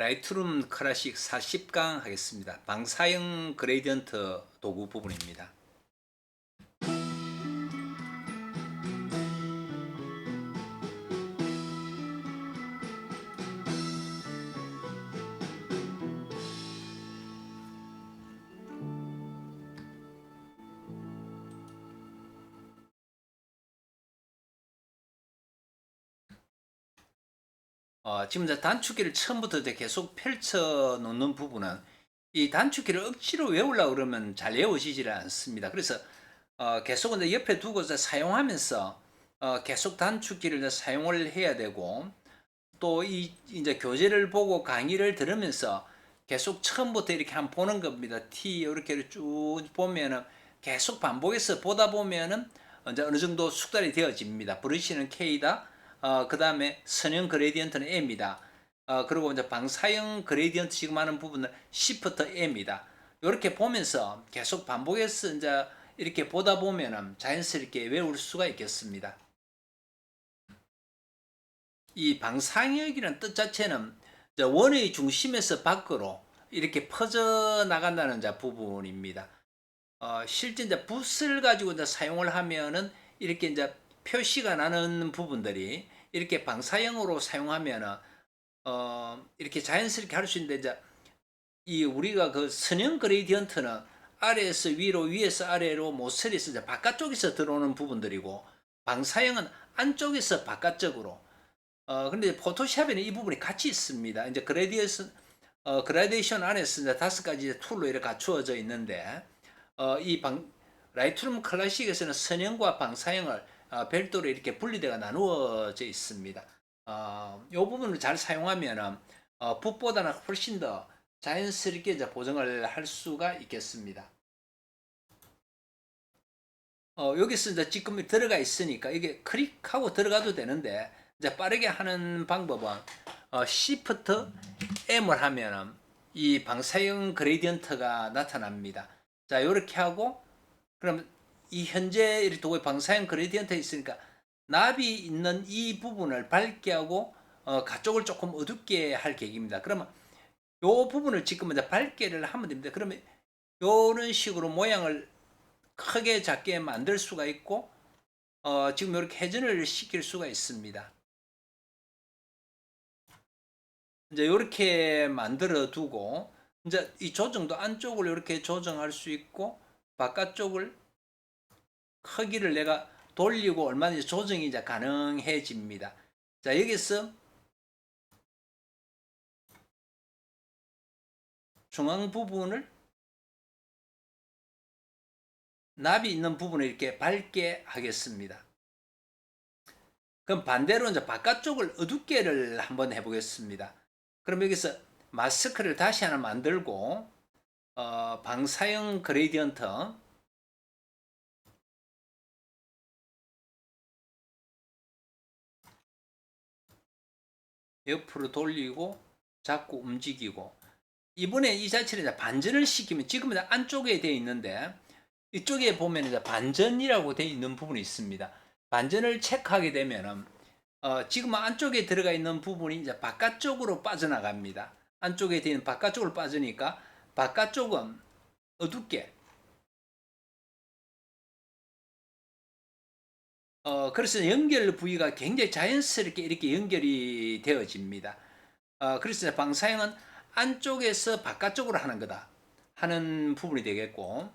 라이트룸 클래식 40강 하겠습니다. 방사형 그레디언트 도구 부분입니다. 어, 지금 이제 단축키를 처음부터 이제 계속 펼쳐 놓는 부분은 이 단축키를 억지로 외우려고 그러면 잘 외워지질 않습니다. 그래서 어, 계속 이제 옆에 두고서 사용하면서 어, 계속 단축키를 이제 사용을 해야 되고 또 이 이제 교재를 보고 강의를 들으면서 계속 처음부터 이렇게 한번 보는 겁니다. T 이렇게 쭉 보면은 계속 반복해서 보다 보면은 이제 어느 정도 숙달이 되어집니다. 브러쉬는 K다. 어, 그 다음에 선형 그레디언트는 M이다. 어, 그리고 이제 방사형 그레디언트 지금 하는 부분은 Shift M이다. 이렇게 보면서 계속 반복해서 이제 이렇게 보다 보면은 자연스럽게 외울 수가 있겠습니다. 이 방상역이라는 뜻 자체는 원의 중심에서 밖으로 이렇게 퍼져 나간다는 이제 부분입니다. 어, 실제 이제 붓을 가지고 이제 사용을 하면은 이렇게 이제 표시가 나는 부분들이 이렇게 방사형으로 사용하면은 어, 이렇게 자연스럽게 할 수 있는데 이제 이 우리가 그 선형 그레디언트는 아래에서 위로 위에서 아래로 모서리에서 이제 바깥쪽에서 들어오는 부분들이고 방사형은 안쪽에서 바깥쪽으로 어 근데 포토샵에는 이 부분이 같이 있습니다. 이제 그레디에이션 어 그라데이션 안에서 이제 다섯 가지 툴로 이렇게 갖추어져 있는데 어 이 방 라이트룸 클래식에서는 선형과 방사형을 어, 별도로 이렇게 분리되어 나누어져 있습니다. 어, 이 부분을 잘 사용하면 어, 붓보다는 훨씬 더 자연스럽게 이제 보정을 할 수가 있겠습니다. 어, 여기서 이제 지금 들어가 있으니까 이게 클릭하고 들어가도 되는데 이제 빠르게 하는 방법은 어, Shift M을 하면은 이 방사형 그레디언트가 나타납니다. 자, 이렇게 하고 그럼 이 현재 도구에 방사형 그레디언트 있으니까 납이 있는 이 부분을 밝게 하고 어, 가쪽을 조금 어둡게 할 계획입니다. 그러면 요 부분을 지금 이제 밝게를 하면 됩니다. 그러면 요런 식으로 모양을 크게 작게 만들 수가 있고 어, 지금 이렇게 회전을 시킬 수가 있습니다. 이제 이렇게 만들어 두고 이제 이 조정도 안쪽을 이렇게 조정할 수 있고 바깥쪽을 크기를 내가 돌리고 얼마든지 조정이 이제 가능해집니다. 자 여기서 중앙 부분을 납이 있는 부분을 이렇게 밝게 하겠습니다. 그럼 반대로 이제 바깥쪽을 어둡게를 한번 해보겠습니다. 그럼 여기서 마스크를 다시 하나 만들고 어, 방사형 그레디언트 옆으로 돌리고 자꾸 움직이고 이번에 이 자체를 이제 반전을 시키면 지금 은 안쪽에 되어 있는데 이쪽에 보면 이제 반전이라고 되어 있는 부분이 있습니다. 반전을 체크하게 되면은 어, 지금 안쪽에 들어가 있는 부분이 이제 바깥쪽으로 빠져나갑니다. 안쪽에 되어 있는 바깥쪽으로 빠지니까 바깥쪽은 어둡게 어, 그래서 연결 부위가 굉장히 자연스럽게 이렇게 연결이 되어집니다. 어, 그래서 방사형은 안쪽에서 바깥쪽으로 하는 거다 하는 부분이 되겠고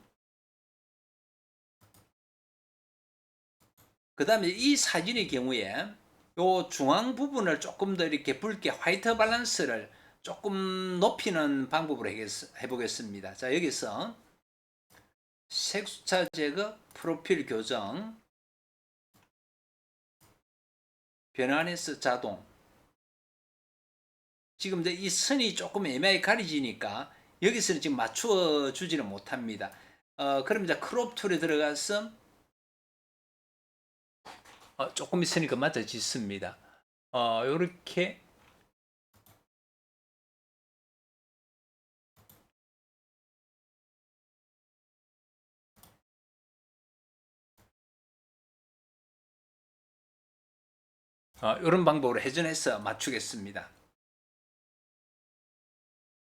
그 다음에 이 사진의 경우에 요 중앙 부분을 조금 더 이렇게 붉게 화이트 밸런스를 조금 높이는 방법으로 해보겠습니다. 자 여기서 색수차 제거 프로필 교정 변환해서 자동 지금 이 선이 조금 애매하게 가려지니까 여기서는 지금 맞추어 주지는 못합니다. 어, 그럼 이제 크롭 툴에 들어가서 어, 조금 있으니까 맞아지습니다. 어, 요렇게 어, 이런 방법으로 회전해서 맞추겠습니다.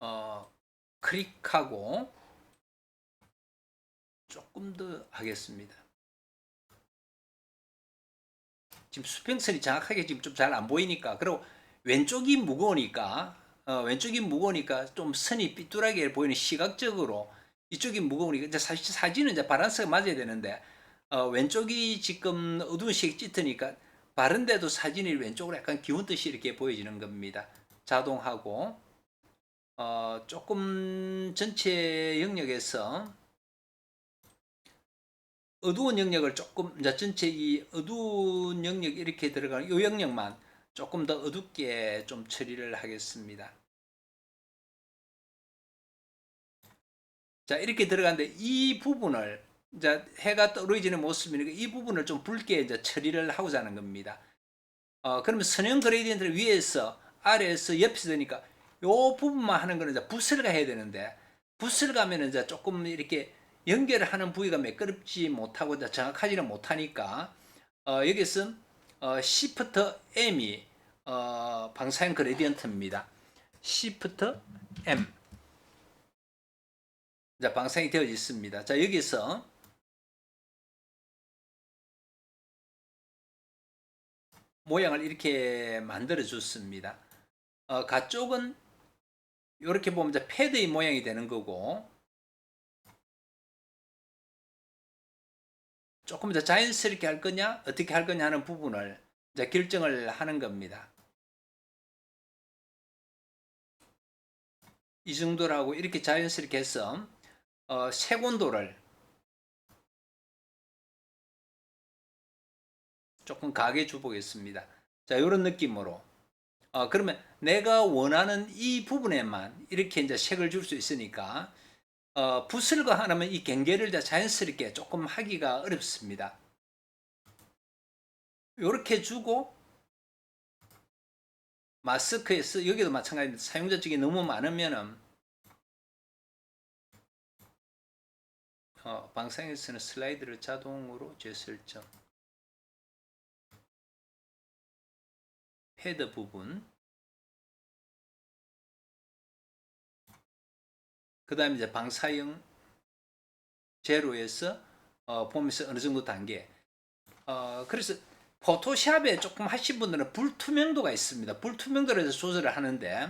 어, 클릭하고 조금 더 하겠습니다. 지금 수평선이 정확하게 지금 좀 잘 안 보이니까 그리고 왼쪽이 무거우니까 어, 왼쪽이 무거우니까 좀 선이 삐뚤하게 보이는 시각적으로 이쪽이 무거우니까 이제 사실 사진은 이제 바란스가 맞아야 되는데 어, 왼쪽이 지금 어두운 색 짙으니까 바른데도 사진이 왼쪽으로 약간 기운 듯이 이렇게 보여지는 겁니다. 자동하고 어, 조금 전체 영역에서 어두운 영역을 조금 이제 전체 이 어두운 영역 이렇게 들어가는 이 영역만 조금 더 어둡게 좀 처리를 하겠습니다. 자 이렇게 들어가는데 이 부분을 이제 해가 떨어지는 모습이니까 이 부분을 좀 붉게 이제 처리를 하고자 하는 겁니다. 어 그러면 선형 그레디언트를 위에서 아래에서 옆에서 되니까 요 부분만 하는 거는 이제 붓을 가야 되는데 붓을 가면 이제 조금 이렇게 연결을 하는 부위가 매끄럽지 못하고 이제 정확하지는 못하니까 어 여기서 어 Shift M이 어 방사형 그레디언트입니다. Shift M 자, 방생이 되어 있습니다. 자, 여기서 모양을 이렇게 만들어 줬습니다. 어, 가쪽은 이렇게 보면 패드의 모양이 되는 거고 조금 더 자연스럽게 할 거냐 어떻게 할 거냐 하는 부분을 이제 결정을 하는 겁니다. 이 정도라고 이렇게 자연스럽게 해서 어, 색온도를 조금 가게 줘보겠습니다. 자, 이런 느낌으로. 어, 그러면 내가 원하는 이 부분에만 이렇게 이제 색을 줄 수 있으니까, 어, 붓을 하면 이 경계를 자연스럽게 조금 하기가 어렵습니다. 이렇게 주고, 마스크에서, 여기도 마찬가지입니다. 사용자 쪽이 너무 많으면은, 어, 방상에서는 슬라이드를 자동으로 재설정 헤더 부분. 그 다음에 이제 방사형 제로에서 어, 보면서 어느 정도 단계. 어, 그래서 포토샵에 조금 하신 분들은 불투명도가 있습니다. 불투명도를 해서 조절을 하는데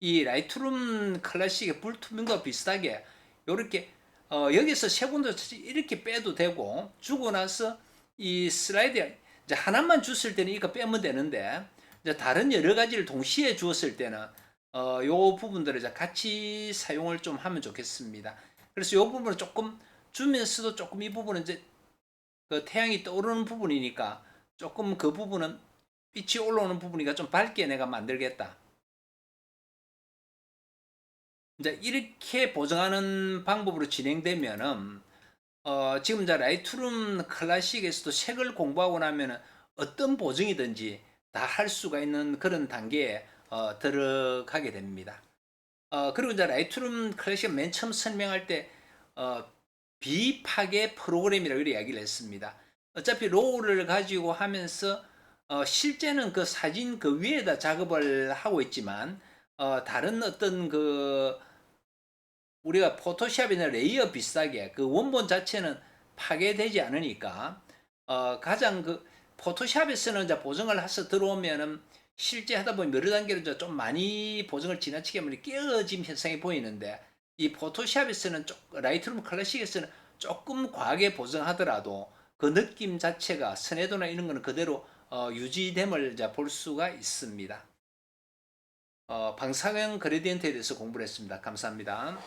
이 라이트룸 클래식의 불투명도와 비슷하게 이렇게 어, 여기서 세군도 이렇게 빼도 되고 주고 나서 이 슬라이드 이제 하나만 줬을 때는 이거 빼면 되는데 이제 다른 여러 가지를 동시에 주었을 때는 어, 요 부분들을 이제 같이 사용을 좀 하면 좋겠습니다. 그래서 요 부분을 조금 주면서도 조금 이 부분은 이제 그 태양이 떠오르는 부분이니까 조금 그 부분은 빛이 올라오는 부분이니까 좀 밝게 내가 만들겠다. 이제 이렇게 보정하는 방법으로 진행되면은 어, 지금 이제 라이트룸 클래식에서도 색을 공부하고 나면은 어떤 보정이든지 다 할 수가 있는 그런 단계에 어, 들어가게 됩니다. 어, 그리고 이제 라이트룸 클래식 맨 처음 설명할 때 어, 비파괴 프로그램이라고 이야기를 했습니다. 어차피 로우를 가지고 하면서 어, 실제는 그 사진 그 위에다 작업을 하고 있지만 어, 다른 어떤 그 우리가 포토샵이나 레이어 비슷하게 그 원본 자체는 파괴되지 않으니까 어, 가장 그 포토샵에서는 이제 보정을 해서 들어오면은 실제 하다 보면 여러 단계로 좀 많이 보정을 지나치게 하면 깨어짐 현상이 보이는데 이 포토샵에서는 조, 라이트룸 클래식에서는 조금 과하게 보정하더라도 그 느낌 자체가 선해도나 이런 거는 그대로 어, 유지됨을 볼 수가 있습니다. 어, 방사형 그레디언트에 대해서 공부를 했습니다. 감사합니다.